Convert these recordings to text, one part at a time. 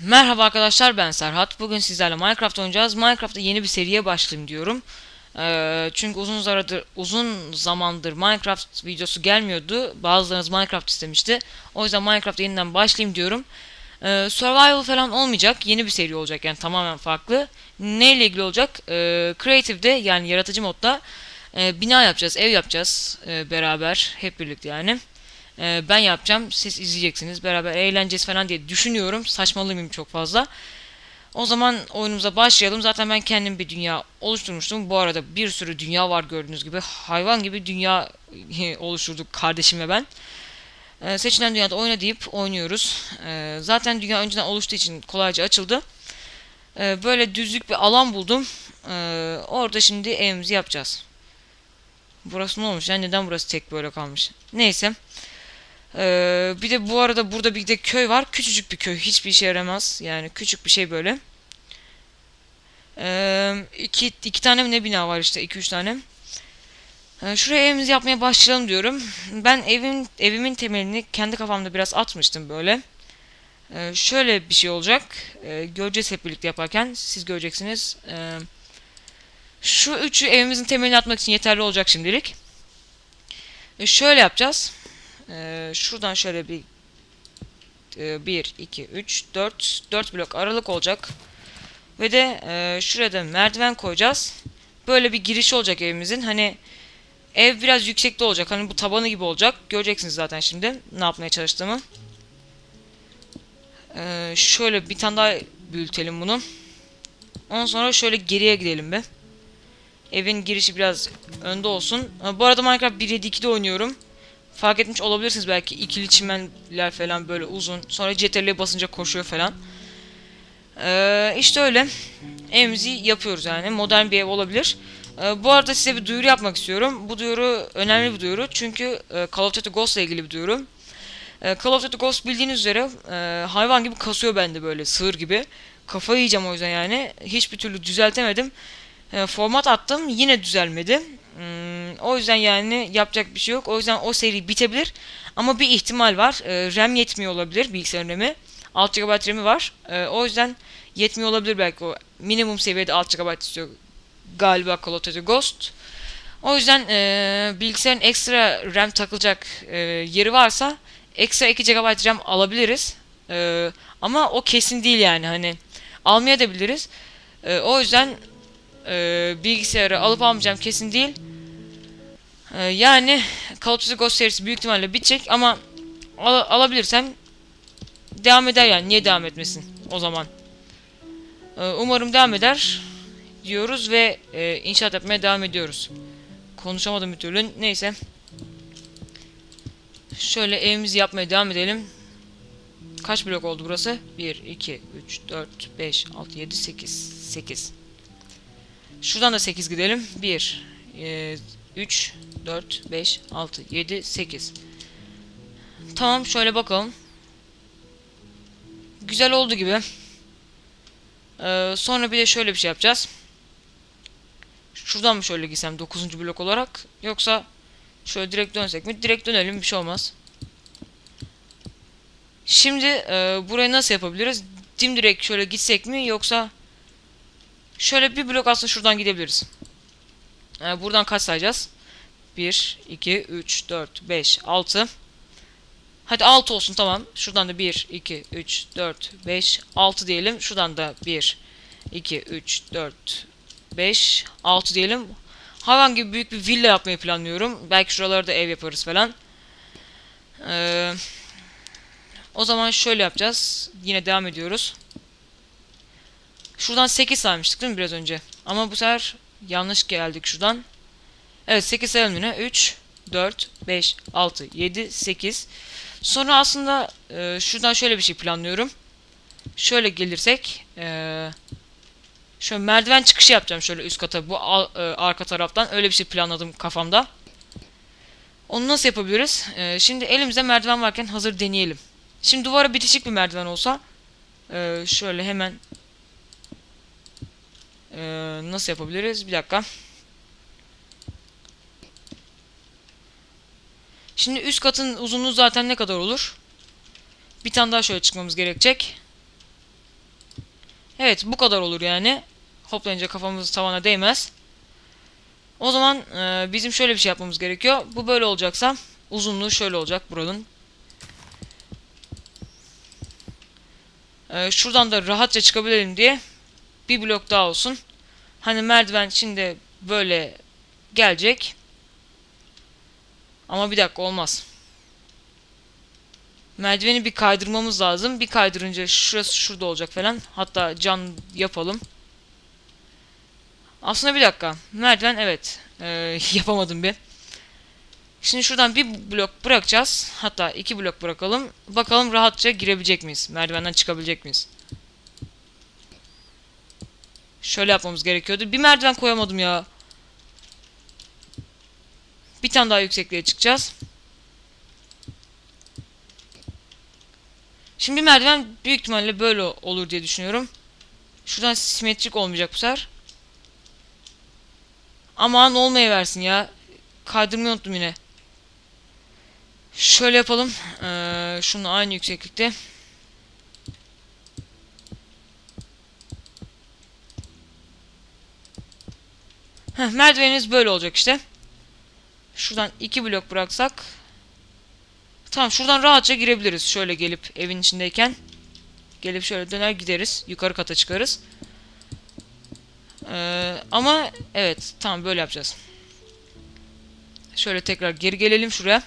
Merhaba arkadaşlar ben Serhat. Bugün sizlerle Minecraft oynayacağız. Minecraft'ta yeni bir seriye başlayayım diyorum. Ee, çünkü uzun zamandır uzun zamandır Minecraft videosu gelmiyordu. Bazılarınız Minecraft istemişti. O yüzden Minecraft'a yeniden başlayayım diyorum. Ee, survival falan olmayacak. Yeni bir seri olacak yani tamamen farklı. Neyle ilgili olacak? Ee, Creative'de yani yaratıcı modda e, bina yapacağız, ev yapacağız e, beraber hep birlikte yani. Ee, ben yapacağım. Siz izleyeceksiniz. Beraber eğleneceğiz falan diye düşünüyorum. Saçmalıyım çok fazla. O zaman oyunumuza başlayalım. Zaten ben kendim bir dünya oluşturmuştum. Bu arada bir sürü dünya var gördüğünüz gibi. Hayvan gibi dünya oluşturduk kardeşim ve ben. Ee, seçilen dünyada oyna deyip oynuyoruz. Ee, zaten dünya önceden oluştuğu için kolayca açıldı. Ee, böyle düzlük bir alan buldum. Ee, orada şimdi evimizi yapacağız. Burası ne olmuş? Yani neden burası tek böyle kalmış? Neyse. Ee, bir de bu arada burada bir de köy var. Küçücük bir köy. Hiçbir işe yaramaz. Yani küçük bir şey böyle. Ee, iki, iki tane mi ne bina var işte. iki üç tane. Ee, şuraya evimizi yapmaya başlayalım diyorum. Ben evin evimin temelini kendi kafamda biraz atmıştım böyle. Ee, şöyle bir şey olacak. Ee, göreceğiz hep birlikte yaparken. Siz göreceksiniz. Ee, şu üçü evimizin temelini atmak için yeterli olacak şimdilik. Ee, şöyle yapacağız. Ee, şuradan şöyle bir 1, 2, 3, 4 4 blok aralık olacak. Ve de e, şuraya da merdiven koyacağız. Böyle bir giriş olacak evimizin. Hani ev biraz yüksekte olacak. Hani bu tabanı gibi olacak. Göreceksiniz zaten şimdi ne yapmaya çalıştığımı. Ee, şöyle bir tane daha büyütelim bunu. Ondan sonra şöyle geriye gidelim be. Evin girişi biraz önde olsun. Ha, bu arada Minecraft 1.7.2'de oynuyorum. Fark etmiş olabilirsiniz belki ikili çimenler falan böyle uzun. Sonra CTRL'ye basınca koşuyor falan. Ee, işte öyle. Evimizi yapıyoruz yani. Modern bir ev olabilir. Ee, bu arada size bir duyuru yapmak istiyorum. Bu duyuru önemli bir duyuru. Çünkü e, Call of Duty Ghost ile ilgili bir duyuru. E, Call of Duty Ghost bildiğiniz üzere e, hayvan gibi kasıyor bende böyle sığır gibi. Kafayı yiyeceğim o yüzden yani. Hiçbir türlü düzeltemedim. E, format attım yine düzelmedi. Hmm, o yüzden yani yapacak bir şey yok. O yüzden o seri bitebilir. Ama bir ihtimal var. E, RAM yetmiyor olabilir bilgisayarın RAM'i. 6 GB RAM'i var. E, o yüzden yetmiyor olabilir belki o. Minimum seviyede 6 GB istiyor galiba Call of Duty Ghost. O yüzden e, bilgisayarın ekstra RAM takılacak e, yeri varsa ekstra 2 GB RAM alabiliriz. E, ama o kesin değil yani hani almaya da biliriz. E, o yüzden e, bilgisayarı alıp almayacağım kesin değil. E, yani Call of Duty Ghost serisi büyük ihtimalle bitecek ama al- alabilirsem devam eder yani. Niye devam etmesin o zaman? E, umarım devam eder diyoruz ve e, inşaat yapmaya devam ediyoruz. Konuşamadım bir türlü. Neyse. Şöyle evimizi yapmaya devam edelim. Kaç blok oldu burası? 1, 2, 3, 4, 5, 6, 7, 8. 8. Şuradan da 8 gidelim. 1, e, 3, 4, 5, 6, 7, 8. Tamam şöyle bakalım. Güzel oldu gibi. Ee, sonra bir de şöyle bir şey yapacağız. Şuradan mı şöyle gitsem 9. blok olarak yoksa şöyle direkt dönsek mi? Direkt dönelim bir şey olmaz. Şimdi e, burayı nasıl yapabiliriz? Dimdirek şöyle gitsek mi yoksa şöyle bir blok aslında şuradan gidebiliriz. E, buradan kaç sayacağız? 1, 2, 3, 4, 5, 6. Hadi 6 olsun tamam. Şuradan da 1, 2, 3, 4, 5, 6 diyelim. Şuradan da 1, 2, 3, 4, 5, 6 diyelim. Hayvan gibi büyük bir villa yapmayı planlıyorum. Belki şuralarda ev yaparız falan. Ee, o zaman şöyle yapacağız. Yine devam ediyoruz. Şuradan 8 saymıştık değil mi biraz önce? Ama bu sefer yanlış geldik şuradan. Evet 8 sayalım yine. 3, 4, 5, 6, 7, 8. Sonra aslında e, şuradan şöyle bir şey planlıyorum. Şöyle gelirsek... E, şöyle merdiven çıkışı yapacağım şöyle üst kata bu al- e, arka taraftan. Öyle bir şey planladım kafamda. Onu nasıl yapabiliriz? E, şimdi elimizde merdiven varken hazır deneyelim. Şimdi duvara bitişik bir merdiven olsa e, şöyle hemen e, nasıl yapabiliriz? Bir dakika. Şimdi üst katın uzunluğu zaten ne kadar olur? Bir tane daha şöyle çıkmamız gerekecek. Evet bu kadar olur yani. Hoplayınca kafamız tavana değmez. O zaman e, bizim şöyle bir şey yapmamız gerekiyor. Bu böyle olacaksa uzunluğu şöyle olacak buranın. E, şuradan da rahatça çıkabilelim diye bir blok daha olsun. Hani merdiven şimdi böyle gelecek. Ama bir dakika olmaz. Merdiveni bir kaydırmamız lazım. Bir kaydırınca şurası şurada olacak falan. Hatta cam yapalım. Aslında bir dakika. Merdiven evet. Ee, yapamadım bir. Şimdi şuradan bir blok bırakacağız. Hatta iki blok bırakalım. Bakalım rahatça girebilecek miyiz? Merdivenden çıkabilecek miyiz? Şöyle yapmamız gerekiyordu. Bir merdiven koyamadım ya. Bir tane daha yüksekliğe çıkacağız. Şimdi merdiven büyük ihtimalle böyle olur diye düşünüyorum. Şuradan simetrik olmayacak bu sefer. Aman olmaya versin ya. Kaydırmayı unuttum yine. Şöyle yapalım. Ee, şunu aynı yükseklikte. Heh, merdivenimiz böyle olacak işte. Şuradan iki blok bıraksak. Tamam şuradan rahatça girebiliriz. Şöyle gelip evin içindeyken. Gelip şöyle döner gideriz. Yukarı kata çıkarız. Ee, ama evet tamam böyle yapacağız. Şöyle tekrar geri gelelim şuraya.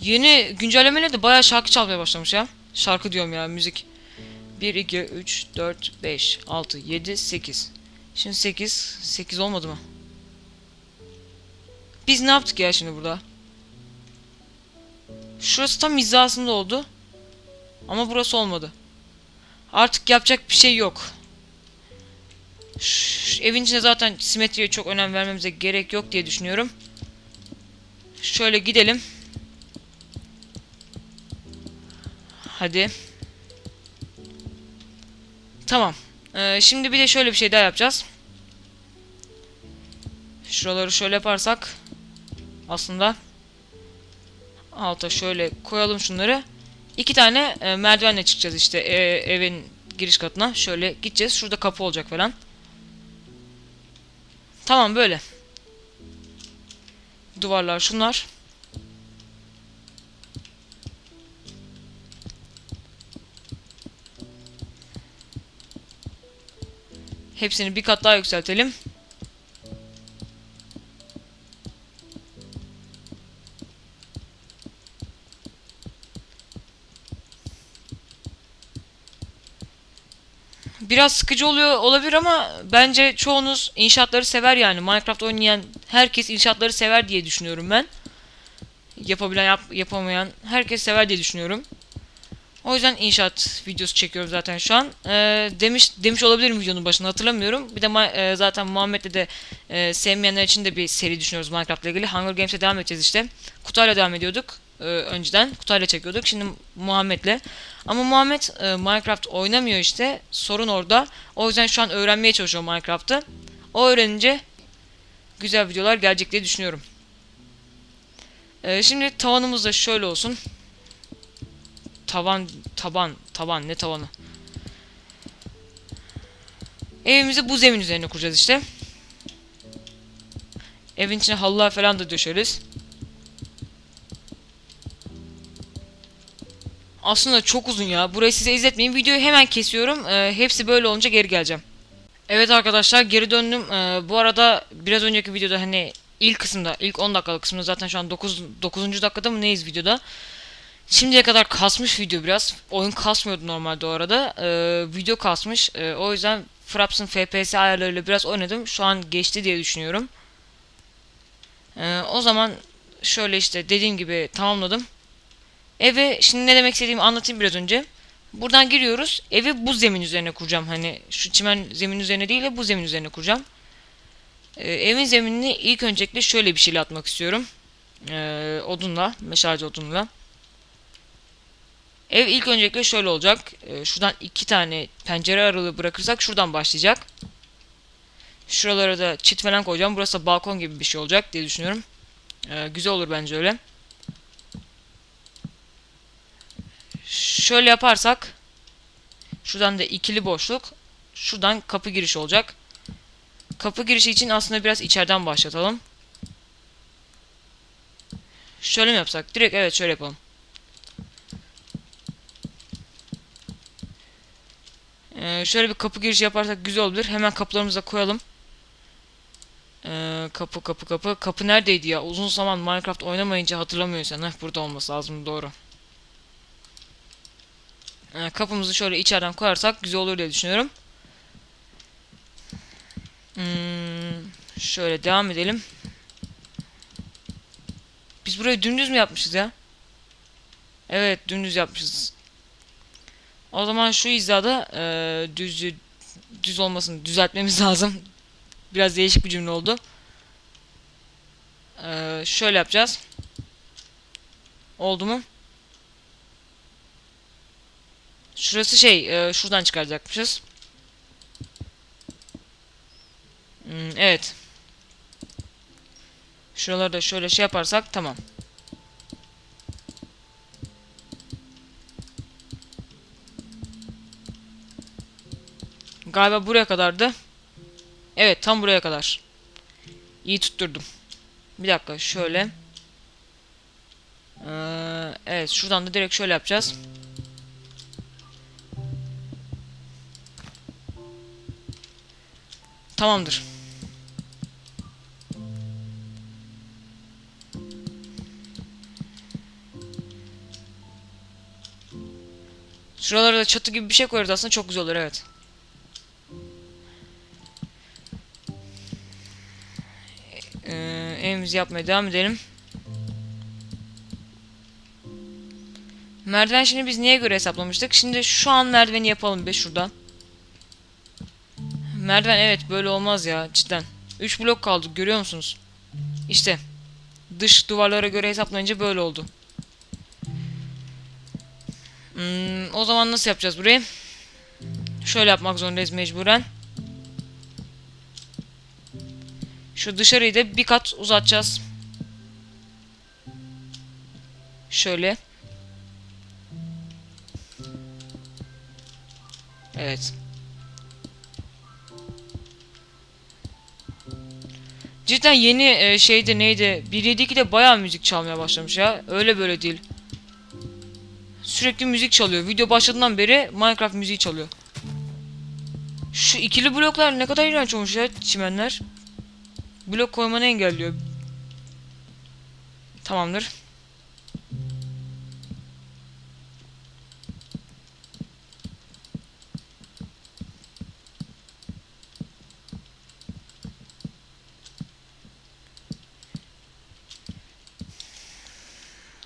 Yeni güncellemeyle de bayağı şarkı çalmaya başlamış ya. Şarkı diyorum ya müzik. 1, 2, 3, 4, 5, 6, 7, 8. Şimdi 8. 8 olmadı mı? Biz ne yaptık ya şimdi burada? Şurası tam hizasında oldu. Ama burası olmadı. Artık yapacak bir şey yok. Ş- evin içinde zaten simetriye çok önem vermemize gerek yok diye düşünüyorum. Şöyle gidelim. Hadi. Tamam. Ee, şimdi bir de şöyle bir şey daha yapacağız. Şuraları şöyle yaparsak aslında alta şöyle koyalım şunları. İki tane e, merdivenle çıkacağız işte e, evin giriş katına. Şöyle gideceğiz. Şurada kapı olacak falan. Tamam böyle. Duvarlar şunlar. Hepsini bir kat daha yükseltelim. Biraz sıkıcı oluyor olabilir ama bence çoğunuz inşaatları sever yani. Minecraft oynayan herkes inşaatları sever diye düşünüyorum ben. Yapabilen yap, yapamayan herkes sever diye düşünüyorum. O yüzden inşaat videosu çekiyorum zaten şu an. Ee, demiş demiş olabilirim videonun başında hatırlamıyorum. Bir de e, zaten Muhammed'le de e, sevmeyenler için de bir seri düşünüyoruz Minecraft'la ilgili. Hunger Games'e devam edeceğiz işte. Kutayla devam ediyorduk e, önceden. Kutayla çekiyorduk. Şimdi Muhammed'le. Ama Muhammed e, Minecraft oynamıyor işte. Sorun orada. O yüzden şu an öğrenmeye çalışıyor Minecraft'ı. O öğrenince güzel videolar gelecek diye düşünüyorum. E, şimdi tavanımız da şöyle olsun. Tavan, taban, taban ne tavanı? Evimizi bu zemin üzerine kuracağız işte. Evin içine halılar falan da döşeriz. Aslında çok uzun ya. Burayı size izletmeyeyim. Videoyu hemen kesiyorum. Ee, hepsi böyle olunca geri geleceğim. Evet arkadaşlar geri döndüm. Ee, bu arada biraz önceki videoda hani ilk kısımda, ilk 10 dakikalık kısımda zaten şu an 9. 9. dakikada mı neyiz videoda? Şimdiye kadar kasmış video biraz. Oyun kasmıyordu normalde o arada. Ee, video kasmış. Ee, o yüzden Fraps'ın FPS ayarlarıyla biraz oynadım. Şu an geçti diye düşünüyorum. Ee, o zaman şöyle işte dediğim gibi tamamladım. Eve şimdi ne demek istediğimi anlatayım biraz önce. Buradan giriyoruz. Evi bu zemin üzerine kuracağım. Hani şu çimen zemin üzerine değil de bu zemin üzerine kuracağım. Ee, evin zeminini ilk öncelikle şöyle bir şeyle atmak istiyorum. Ee, odunla, meşalci odunla. Ev ilk öncelikle şöyle olacak. Ee, şuradan iki tane pencere aralığı bırakırsak şuradan başlayacak. Şuralara da çit falan koyacağım. Burası da balkon gibi bir şey olacak diye düşünüyorum. Ee, güzel olur bence öyle. Şöyle yaparsak Şuradan da ikili boşluk. Şuradan kapı girişi olacak. Kapı girişi için aslında biraz içeriden başlatalım. Şöyle mi yapsak? Direkt evet şöyle yapalım. Ee, şöyle bir kapı girişi yaparsak güzel olabilir. Hemen kapılarımıza koyalım. Ee, kapı kapı kapı. Kapı neredeydi ya? Uzun zaman Minecraft oynamayınca hatırlamıyorsan. Heh, burada olması lazım doğru. Ee, kapımızı şöyle içeriden koyarsak güzel olur diye düşünüyorum. Hmm, şöyle devam edelim. Biz burayı dümdüz mü yapmışız ya? Evet dümdüz yapmışız. O zaman şu hizada e, düz düz olmasını düzeltmemiz lazım. Biraz değişik bir cümle oldu. E, şöyle yapacağız. Oldu mu? Şurası şey, e, şuradan çıkaracakmışız. Hmm, evet. Şuraları da şöyle şey yaparsak tamam. Galiba buraya kadardı. Evet tam buraya kadar. İyi tutturdum. Bir dakika şöyle. Ee, evet şuradan da direkt şöyle yapacağız. Tamamdır. Şuralara da çatı gibi bir şey koyarız aslında çok güzel olur evet. Ee, evimizi yapmaya devam edelim. Merdiven şimdi biz niye göre hesaplamıştık? Şimdi şu an merdiveni yapalım be şuradan. Merdiven evet böyle olmaz ya cidden. 3 blok kaldı görüyor musunuz? İşte. Dış duvarlara göre hesaplayınca böyle oldu. Hmm, o zaman nasıl yapacağız burayı? Şöyle yapmak zorundayız mecburen. Şu dışarıyı da bir kat uzatacağız. Şöyle. Evet. Cidden yeni e, şeyde neydi? 1.7.2'de bayağı müzik çalmaya başlamış ya. Öyle böyle değil. Sürekli müzik çalıyor. Video başladığından beri Minecraft müziği çalıyor. Şu ikili bloklar ne kadar iğrenç olmuş ya çimenler. Blok koymanı engelliyor. Tamamdır.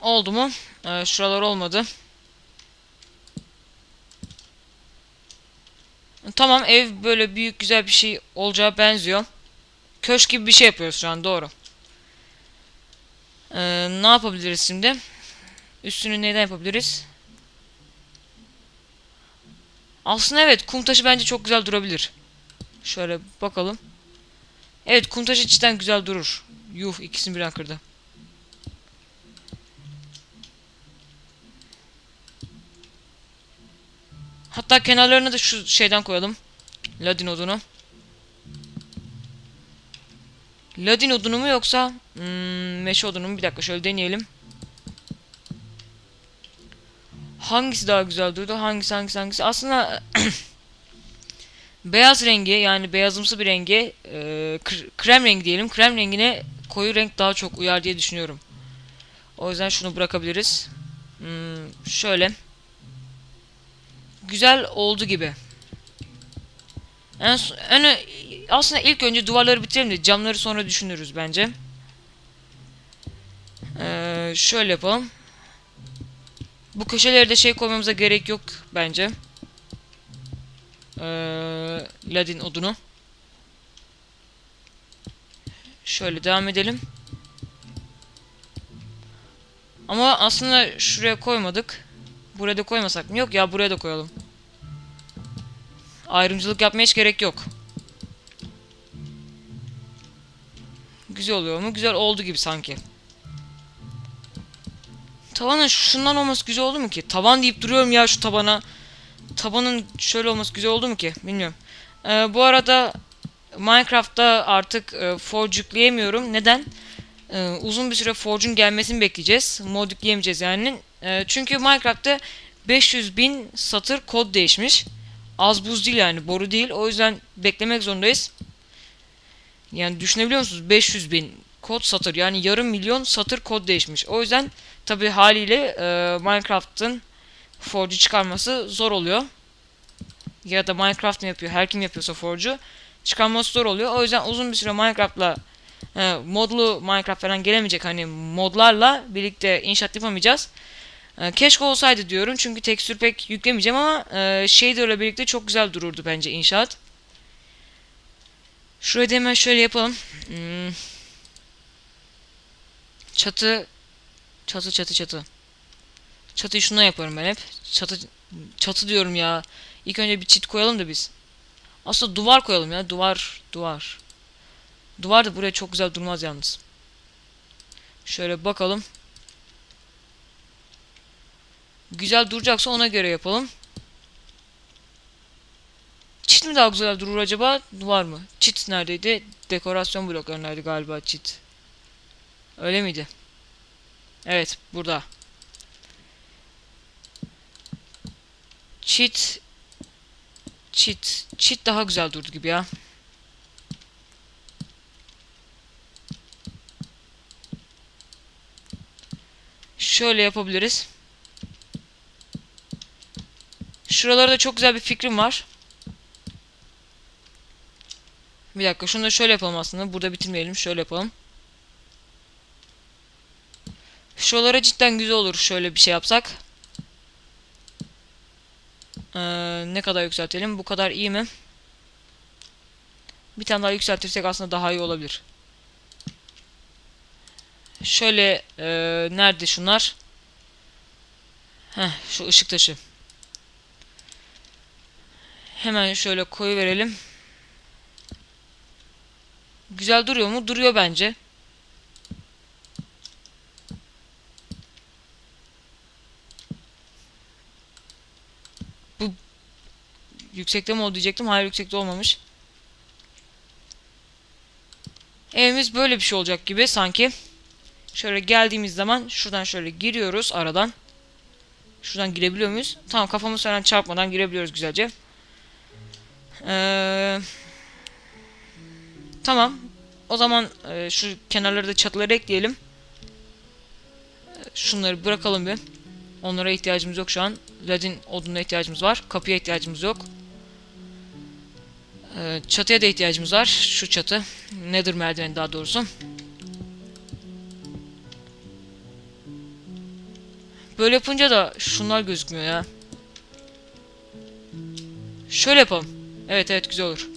Oldu mu? Ee, şuralar olmadı. Tamam ev böyle büyük güzel bir şey olacağı benziyor. Köşk gibi bir şey yapıyoruz şu an doğru. Ee, ne yapabiliriz şimdi? Üstünü neyden yapabiliriz? Aslında evet kum taşı bence çok güzel durabilir. Şöyle bakalım. Evet kum taşı cidden güzel durur. Yuh ikisini birden kırdı. Hatta kenarlarına da şu şeyden koyalım. Ladin odunu. Ladin odunu mu yoksa hmm, meşe odunu mu? Bir dakika şöyle deneyelim. Hangisi daha güzel durdu? Hangisi hangisi hangisi? Aslında beyaz rengi yani beyazımsı bir rengi e, krem rengi diyelim. Krem rengine koyu renk daha çok uyar diye düşünüyorum. O yüzden şunu bırakabiliriz. Hmm, şöyle. Güzel oldu gibi. En, en, aslında ilk önce duvarları bitirelim de camları sonra düşünürüz bence. Ee, şöyle yapalım. Bu köşelere de şey koymamıza gerek yok bence. Ee, Ladin odunu. Şöyle devam edelim. Ama aslında şuraya koymadık. Buraya da koymasak mı? Yok ya buraya da koyalım. Ayrımcılık yapmaya hiç gerek yok. Güzel oluyor mu? Güzel oldu gibi sanki. Tavanın şundan olması güzel oldu mu ki? Tavan deyip duruyorum ya şu tabana. tabanın şöyle olması güzel oldu mu ki? Bilmiyorum. Ee, bu arada Minecraft'ta artık e, Forge yükleyemiyorum. Neden? Ee, uzun bir süre Forge'un gelmesini bekleyeceğiz. Mod yükleyemeyeceğiz yani. Ee, çünkü Minecraft'ta 500 bin satır kod değişmiş. Az buz değil yani boru değil. O yüzden beklemek zorundayız. Yani düşünebiliyor musunuz? 500 bin kod satır yani yarım milyon satır kod değişmiş. O yüzden tabi haliyle e, Minecraft'ın Forge'u çıkarması zor oluyor. Ya da Minecraft mı yapıyor? Her kim yapıyorsa Forge'u çıkarması zor oluyor. O yüzden uzun bir süre Minecraft'la e, modlu Minecraft falan gelemeyecek hani modlarla birlikte inşaat yapamayacağız. E, keşke olsaydı diyorum çünkü tekstür pek yüklemeyeceğim ama e, shader'la birlikte çok güzel dururdu bence inşaat. Şurayı da hemen şöyle yapalım. Hmm. Çatı çatı çatı çatı. Çatıyı şuna yaparım ben hep. Çatı çatı diyorum ya. İlk önce bir çit koyalım da biz. Aslında duvar koyalım ya. Duvar duvar. Duvar da buraya çok güzel durmaz yalnız. Şöyle bakalım. Güzel duracaksa ona göre yapalım. Çit mi daha güzel durur acaba? Duvar mı? Çit neredeydi? Dekorasyon bloklarındaydı galiba çit. Öyle miydi? Evet burada. Çit Çit Çit daha güzel durdu gibi ya. Şöyle yapabiliriz. Şuralarda çok güzel bir fikrim var. Bir dakika şunu da şöyle yapalım aslında. Burada bitirmeyelim. Şöyle yapalım. Şuralara cidden güzel olur şöyle bir şey yapsak. Ee, ne kadar yükseltelim? Bu kadar iyi mi? Bir tane daha yükseltirsek aslında daha iyi olabilir. Şöyle e, nerede şunlar? Heh, şu ışık taşı. Hemen şöyle koyu verelim. Güzel duruyor mu? Duruyor bence. Bu yüksekte mi oldu diyecektim. Hayır yüksekte olmamış. Evimiz böyle bir şey olacak gibi sanki. Şöyle geldiğimiz zaman şuradan şöyle giriyoruz aradan. Şuradan girebiliyor muyuz? Tamam kafamız falan çarpmadan girebiliyoruz güzelce. Eee... Tamam. O zaman e, şu kenarları da çatıları ekleyelim. Şunları bırakalım bir. Onlara ihtiyacımız yok şu an. Ledin odununa ihtiyacımız var. Kapıya ihtiyacımız yok. E, çatıya da ihtiyacımız var. Şu çatı. Nether merdiveni daha doğrusu. Böyle yapınca da şunlar gözükmüyor ya. Şöyle yapalım. Evet evet güzel olur.